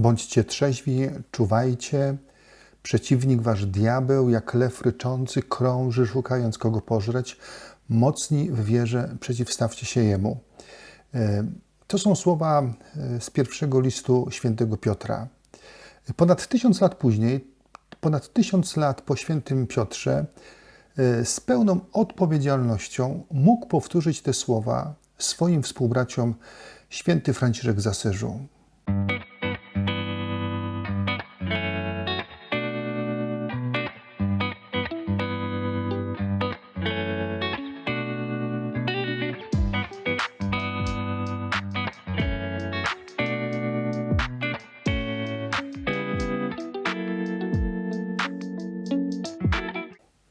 Bądźcie trzeźwi, czuwajcie. Przeciwnik wasz diabeł, jak lew ryczący, krąży, szukając kogo pożreć. Mocni w wierze, przeciwstawcie się jemu. E, to są słowa e, z pierwszego listu świętego Piotra. Ponad tysiąc lat później, ponad tysiąc lat po świętym Piotrze, e, z pełną odpowiedzialnością mógł powtórzyć te słowa swoim współbraciom święty Franciszek z Asyżu.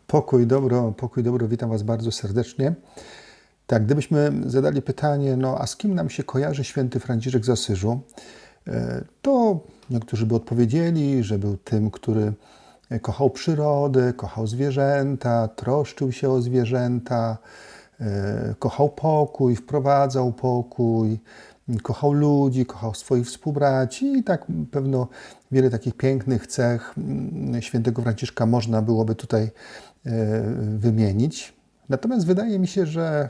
Pokój dobro, pokój dobro, witam Was bardzo serdecznie. Tak, gdybyśmy zadali pytanie, no a z kim nam się kojarzy święty Franciszek z Asyżu, e, to niektórzy by odpowiedzieli, że był tym, który kochał przyrodę, kochał zwierzęta, troszczył się o zwierzęta, e, kochał pokój, wprowadzał pokój, kochał ludzi, kochał swoich współbraci i tak pewno wiele takich pięknych cech mm, świętego Franciszka można byłoby tutaj e, wymienić. Natomiast wydaje mi się, że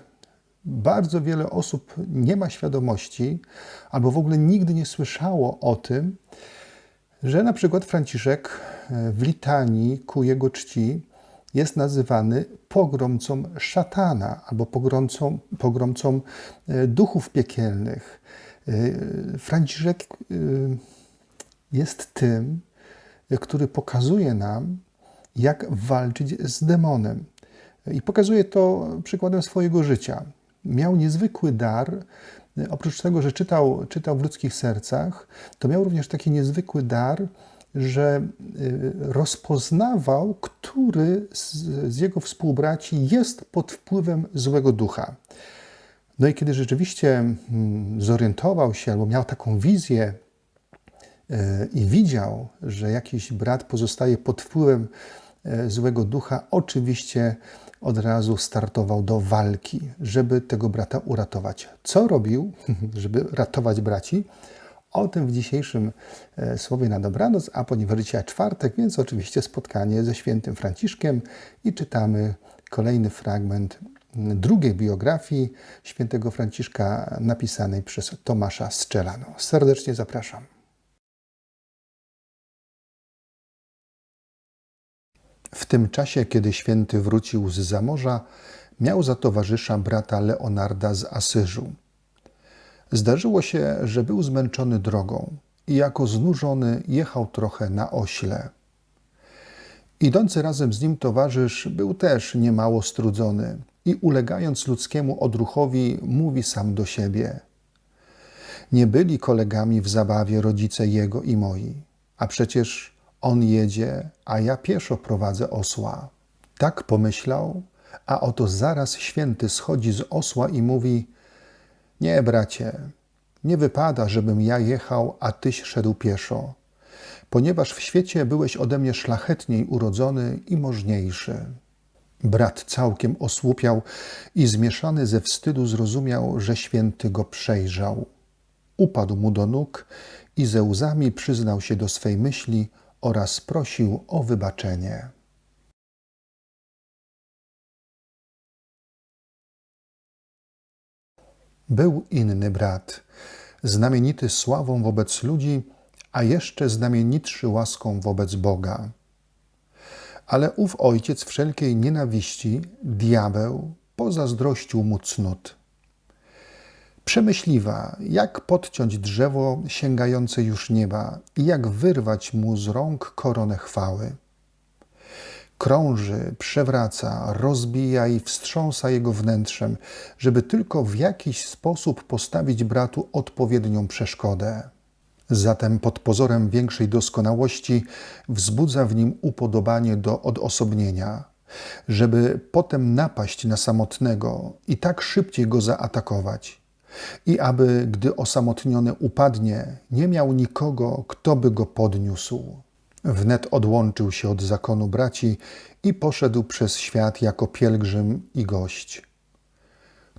bardzo wiele osób nie ma świadomości albo w ogóle nigdy nie słyszało o tym, że na przykład Franciszek e, w litanii ku jego czci jest nazywany pogromcą szatana albo pogromcą, pogromcą e, duchów piekielnych. E, Franciszek jest tym, który pokazuje nam, jak walczyć z demonem. I pokazuje to przykładem swojego życia miał niezwykły dar. Oprócz tego, że czytał, czytał w ludzkich sercach, to miał również taki niezwykły dar, że y, rozpoznawał, który z, z jego współbraci jest pod wpływem złego ducha. No i kiedy rzeczywiście mm, zorientował się albo miał taką wizję y, i widział, że jakiś brat pozostaje pod wpływem y, złego ducha, oczywiście od razu startował do walki, żeby tego brata uratować. Co robił, żeby ratować braci? O tym w dzisiejszym e, słowie na dobranoc, a ponieważ dzisiaj czwartek, więc oczywiście spotkanie ze świętym Franciszkiem i czytamy kolejny fragment drugiej biografii świętego Franciszka napisanej przez Tomasza Strzelano. Serdecznie zapraszam. W tym czasie, kiedy święty wrócił z zamorza, miał za towarzysza brata Leonarda z Asyżu. Zdarzyło się, że był zmęczony drogą i jako znużony jechał trochę na ośle. Idący razem z nim towarzysz był też niemało strudzony i ulegając ludzkiemu odruchowi, mówi sam do siebie. Nie byli kolegami w zabawie rodzice jego i moi, a przecież on jedzie, a ja pieszo prowadzę osła. Tak pomyślał, a oto zaraz święty schodzi z osła i mówi: Nie, bracie, nie wypada, żebym ja jechał, a tyś szedł pieszo, ponieważ w świecie byłeś ode mnie szlachetniej urodzony i możniejszy. Brat całkiem osłupiał i zmieszany ze wstydu zrozumiał, że święty go przejrzał. Upadł mu do nóg i ze łzami przyznał się do swej myśli, oraz prosił o wybaczenie. Był inny brat, znamienity sławą wobec ludzi, a jeszcze znamienitszy łaską wobec Boga. Ale ów ojciec wszelkiej nienawiści, diabeł, pozazdrościł mu cnót Przemyśliwa, jak podciąć drzewo sięgające już nieba i jak wyrwać mu z rąk koronę chwały. Krąży, przewraca, rozbija i wstrząsa jego wnętrzem, żeby tylko w jakiś sposób postawić bratu odpowiednią przeszkodę. Zatem pod pozorem większej doskonałości wzbudza w nim upodobanie do odosobnienia, żeby potem napaść na samotnego i tak szybciej go zaatakować i aby, gdy osamotniony upadnie, nie miał nikogo, kto by go podniósł. Wnet odłączył się od zakonu braci i poszedł przez świat jako pielgrzym i gość.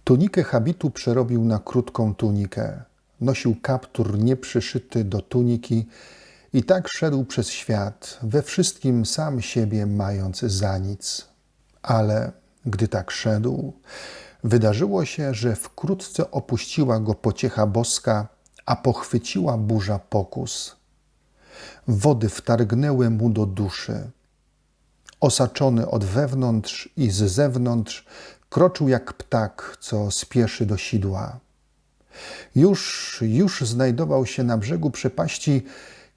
Tunikę habitu przerobił na krótką tunikę, nosił kaptur nieprzyszyty do tuniki i tak szedł przez świat, we wszystkim sam siebie mając za nic. Ale gdy tak szedł, wydarzyło się, że wkrótce opuściła go pociecha boska, a pochwyciła burza pokus. Wody wtargnęły mu do duszy. Osaczony od wewnątrz i z zewnątrz, kroczył jak ptak, co spieszy do sidła. Już, już znajdował się na brzegu przepaści,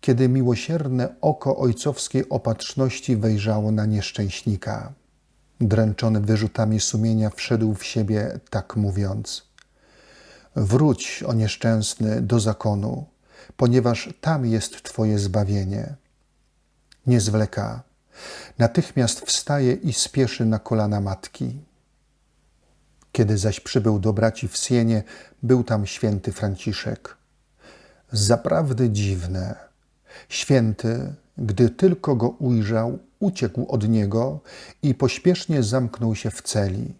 kiedy miłosierne oko ojcowskiej opatrzności wejrzało na nieszczęśnika. Dręczony wyrzutami sumienia wszedł w siebie, tak mówiąc: Wróć, o nieszczęsny, do zakonu, ponieważ tam jest Twoje zbawienie. Nie zwleka. Natychmiast wstaje i spieszy na kolana matki. Kiedy zaś przybył do braci w Sienie, był tam święty Franciszek. Zaprawdy dziwne. Święty, gdy tylko go ujrzał, uciekł od niego i pośpiesznie zamknął się w celi.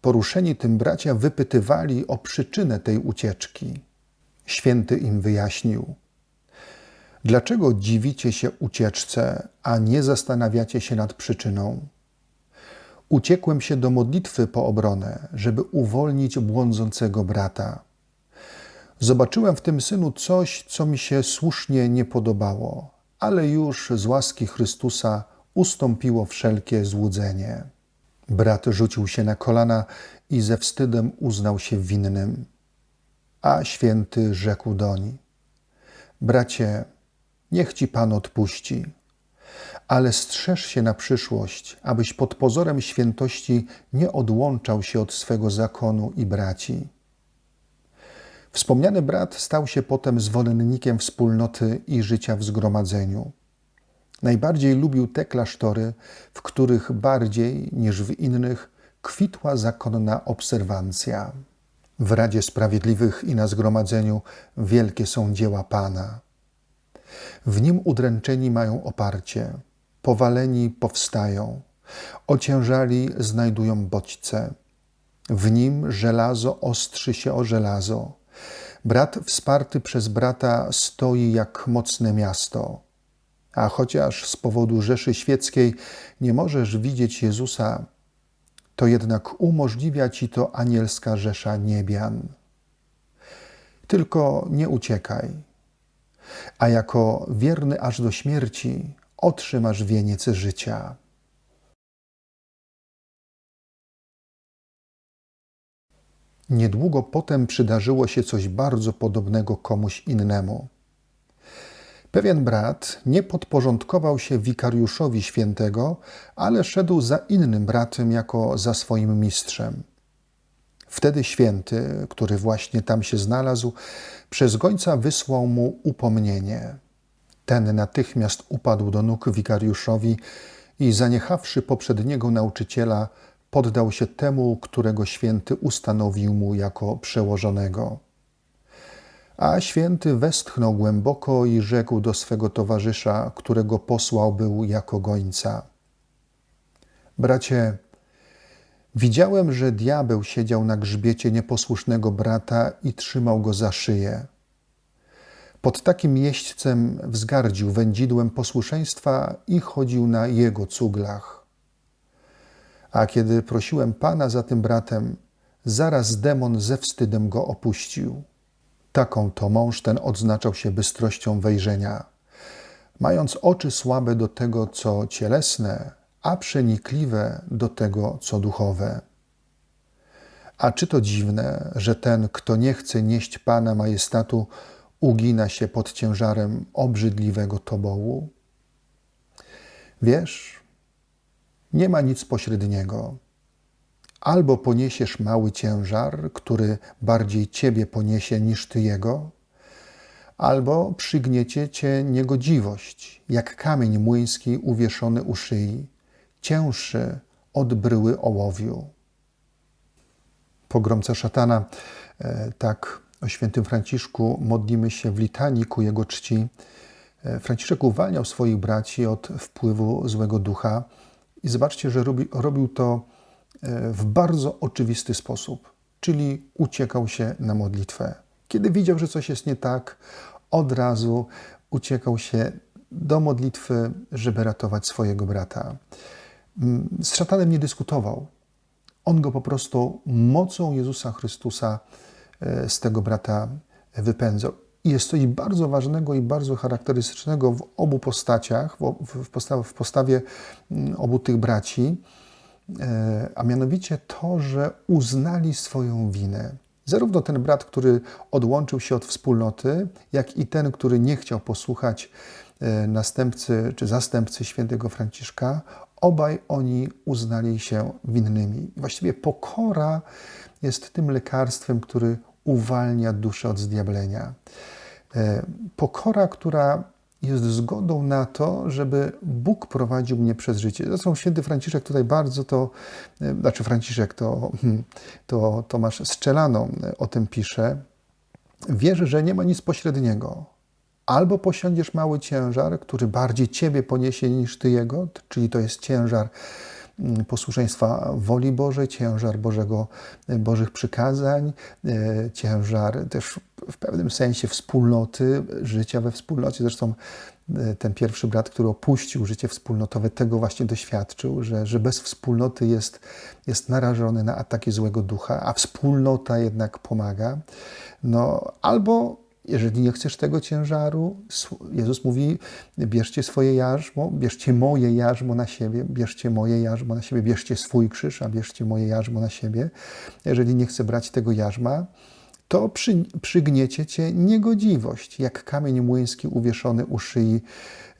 Poruszeni tym bracia wypytywali o przyczynę tej ucieczki. Święty im wyjaśnił: Dlaczego dziwicie się ucieczce, a nie zastanawiacie się nad przyczyną? Uciekłem się do modlitwy po obronę, żeby uwolnić błądzącego brata. Zobaczyłem w tym synu coś, co mi się słusznie nie podobało, ale już z łaski Chrystusa ustąpiło wszelkie złudzenie. Brat rzucił się na kolana i ze wstydem uznał się winnym. A święty rzekł doń: Bracie, niech ci Pan odpuści, ale strzeż się na przyszłość, abyś pod pozorem świętości nie odłączał się od swego zakonu i braci. Wspomniany brat stał się potem zwolennikiem wspólnoty i życia w zgromadzeniu. Najbardziej lubił te klasztory, w których bardziej niż w innych kwitła zakonna obserwancja. W Radzie Sprawiedliwych i na zgromadzeniu wielkie są dzieła Pana. W nim udręczeni mają oparcie, powaleni powstają, ociężali znajdują bodźce. W nim żelazo ostrzy się o żelazo. Brat wsparty przez brata stoi jak mocne miasto. A chociaż z powodu Rzeszy Świeckiej nie możesz widzieć Jezusa, to jednak umożliwia ci to anielska Rzesza Niebian. Tylko nie uciekaj, a jako wierny aż do śmierci otrzymasz wieniec życia. Niedługo potem przydarzyło się coś bardzo podobnego komuś innemu. Pewien brat nie podporządkował się wikariuszowi świętego, ale szedł za innym bratem jako za swoim mistrzem. Wtedy święty, który właśnie tam się znalazł, przez gońca wysłał mu upomnienie. Ten natychmiast upadł do nóg wikariuszowi i zaniechawszy poprzedniego nauczyciela, poddał się temu, którego święty ustanowił mu jako przełożonego. A święty westchnął głęboko i rzekł do swego towarzysza, którego posłał był jako gońca. Bracie, widziałem, że diabeł siedział na grzbiecie nieposłusznego brata i trzymał go za szyję. Pod takim jeźdźcem wzgardził wędzidłem posłuszeństwa i chodził na jego cuglach. A kiedy prosiłem Pana za tym bratem, zaraz demon ze wstydem go opuścił. Taką to mąż ten odznaczał się bystrością wejrzenia, mając oczy słabe do tego, co cielesne, a przenikliwe do tego, co duchowe. A czy to dziwne, że ten, kto nie chce nieść Pana majestatu, ugina się pod ciężarem obrzydliwego tobołu? Wiesz, nie ma nic pośredniego. Albo poniesiesz mały ciężar, który bardziej ciebie poniesie niż ty jego, albo przygniecie cię niegodziwość, jak kamień młyński uwieszony u szyi, cięższy od bryły ołowiu. Pogromca szatana, e, tak o świętym Franciszku modlimy się w litanii ku jego czci. E, Franciszek uwalniał swoich braci od wpływu złego ducha i zobaczcie, że robi, robił to w bardzo oczywisty sposób, czyli uciekał się na modlitwę. Kiedy widział, że coś jest nie tak, od razu uciekał się do modlitwy, żeby ratować swojego brata. Mm, z szatanem nie dyskutował. On go po prostu mocą Jezusa Chrystusa e, z tego brata wypędzał. I jest coś bardzo ważnego i bardzo charakterystycznego w obu postaciach, w, postawie, mm, obu tych braci, e, a mianowicie to, że uznali swoją winę. Zarówno ten brat, który odłączył się od wspólnoty, jak i ten, który nie chciał posłuchać e, następcy czy zastępcy świętego Franciszka, obaj oni uznali się winnymi. Właściwie pokora jest tym lekarstwem, który uwalnia duszę od zdiablenia. E, pokora, która jest zgodą na to, żeby Bóg prowadził mnie przez życie. Zresztą święty Franciszek tutaj bardzo to, e, znaczy Franciszek to, hmm, to Tomasz Strzelano o tym pisze. Wierzę, że nie ma nic pośredniego. Albo posiądziesz mały ciężar, który bardziej ciebie poniesie niż ty jego, czyli to jest ciężar posłuszeństwa woli Bożej, ciężar Bożego, Bożych przykazań, e, ciężar też w pewnym sensie wspólnoty, życia we wspólnocie. Zresztą e, ten pierwszy brat, który opuścił życie wspólnotowe, tego właśnie doświadczył, że, że bez wspólnoty jest, jest narażony na ataki złego ducha, a wspólnota jednak pomaga. No, albo jeżeli nie chcesz tego ciężaru, Jezus mówi: bierzcie swoje jarzmo, bierzcie moje jarzmo na siebie, bierzcie moje jarzmo na siebie, bierzcie swój krzyż, a bierzcie moje jarzmo na siebie. Jeżeli nie chcę brać tego jarzma, to przy, przygniecie cię niegodziwość, jak kamień młyński uwieszony u szyi,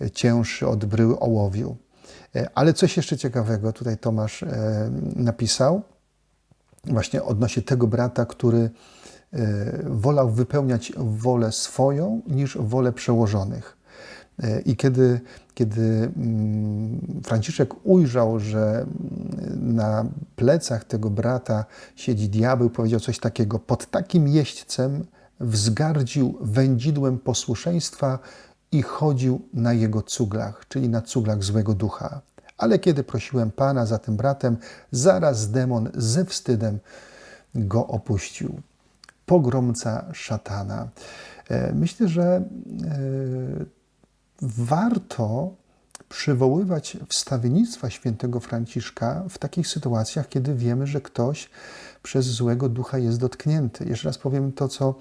e, cięższy od bryły ołowiu. E, ale coś jeszcze ciekawego tutaj Tomasz e, napisał, właśnie odnośnie tego brata, który wolał wypełniać wolę swoją niż wolę przełożonych. E, I kiedy, kiedy mm, Franciszek ujrzał, że mm, na plecach tego brata siedzi diabeł, powiedział coś takiego: Pod takim jeźdźcem wzgardził wędzidłem posłuszeństwa i chodził na jego cuglach, czyli na cuglach złego ducha. Ale kiedy prosiłem Pana za tym bratem, zaraz demon ze wstydem go opuścił pogromca szatana. E, myślę, że e, warto przywoływać wstawiennictwa świętego Franciszka w takich sytuacjach, kiedy wiemy, że ktoś przez złego ducha jest dotknięty. Jeszcze raz powiem to, co,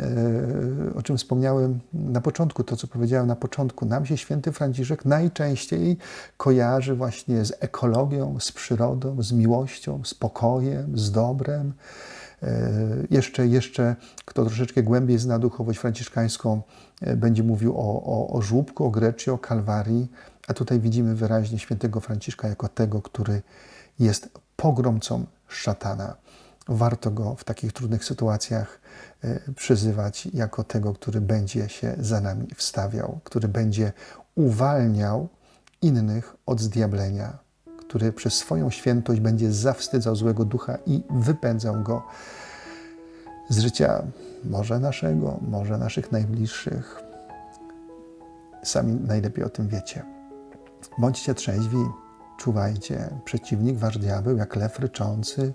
e, o czym wspomniałem na początku, to, co powiedziałem na początku. Nam się święty Franciszek najczęściej kojarzy właśnie z ekologią, z przyrodą, z miłością, z pokojem, z dobrem. E, jeszcze, jeszcze kto troszeczkę głębiej zna duchowość franciszkańską, e, będzie mówił o, o, o żłóbku, o greczy, o kalwarii, a tutaj widzimy wyraźnie świętego Franciszka jako tego, który jest pogromcą szatana. Warto go w takich trudnych sytuacjach e, przyzywać jako tego, który będzie się za nami wstawiał, który będzie uwalniał innych od zdiablenia, który przez swoją świętość będzie zawstydzał złego ducha i wypędzał go z życia może naszego, może naszych najbliższych. Sami najlepiej o tym wiecie. Bądźcie trzeźwi, czuwajcie. Przeciwnik wasz diabeł, jak lew ryczący,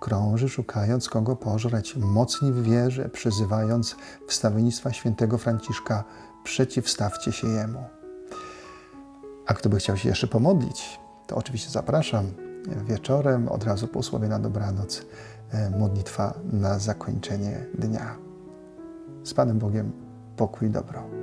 krąży, szukając kogo pożreć. Mocni w wierze, przyzywając wstawiennictwa świętego Franciszka, przeciwstawcie się jemu. A kto by chciał się jeszcze pomodlić, to oczywiście zapraszam wieczorem, od razu po słowie na dobranoc, e, modlitwa na zakończenie dnia. Z Panem Bogiem pokój dobro.